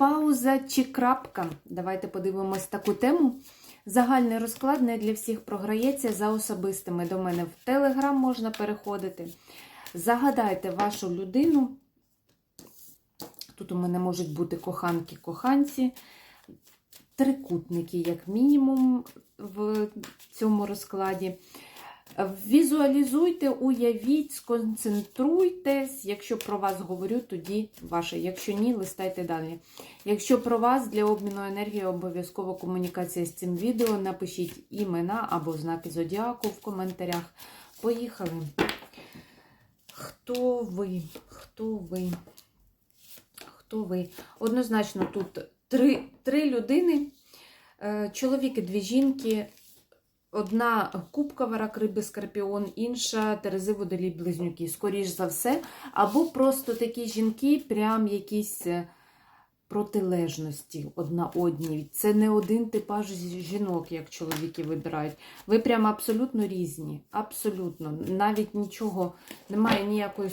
Пауза чи крапка? Давайте подивимось таку тему. Загальний розклад не для всіх програється за особистими. До мене в Телеграм можна переходити. Загадайте вашу людину. Тут у мене можуть бути коханки, коханці, трикутники, як мінімум, в цьому розкладі. Візуалізуйте, уявіть, сконцентруйтесь. Якщо про вас говорю, тоді ваше. Якщо ні, листайте далі. Якщо про вас для обміну енергії обов'язково комунікація з цим відео, напишіть імена або знаки зодіаку в коментарях. Поїхали. Хто ви? Хто ви? Хто ви? Однозначно, тут три, три людини, е, чоловік і дві жінки. Одна кубкова рак риби скорпіон, інша Терези водолій близнюки, скоріш за все. Або просто такі жінки, прям якісь е, протилежності одна одній. Це не один типаж жінок, як чоловіки вибирають. Ви прям абсолютно різні. Абсолютно. Навіть нічого, немає ніякої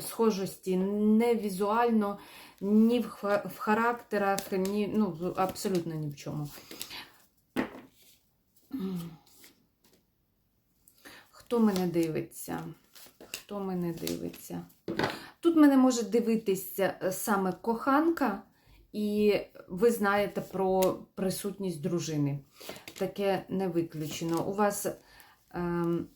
схожості, не візуально, ні в характерах, ні, ну, абсолютно ні в чому. Хто мене дивиться? Хто мене дивиться? Тут мене може дивитися е, саме коханка, і ви знаєте про присутність дружини. Таке не виключено. У вас ем,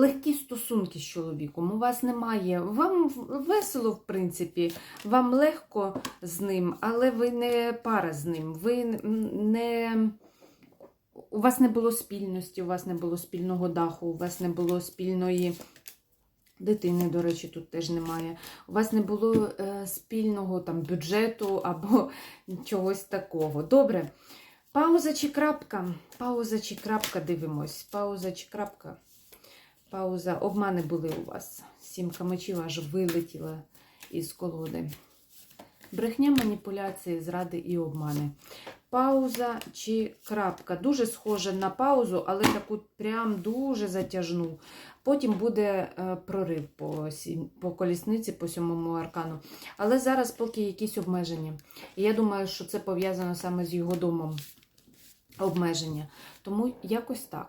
легкі стосунки з чоловіком, у вас немає. Вам весело, в принципі, вам легко з ним, але ви не пара з ним. Ви не. У вас не було спільності, у вас не було спільного даху, у вас не було спільної дитини, до речі, тут теж немає. У вас не було е, спільного там бюджету або чогось такого. Добре. Пауза чи крапка? Пауза чи крапка, дивимось. Пауза чи крапка? Пауза. Обмани були у вас. Сімка мечів аж вилетіла із колоди. Брехня, маніпуляції, зради і обмани. Пауза чи крапка. Дуже схоже на паузу, але таку прям дуже затяжну. Потім буде е, прорив по, сім- по колісниці, по сьомому аркану. Але зараз поки якісь обмеження. І я думаю, що це пов'язано саме з його домом. Обмеження. Тому якось так.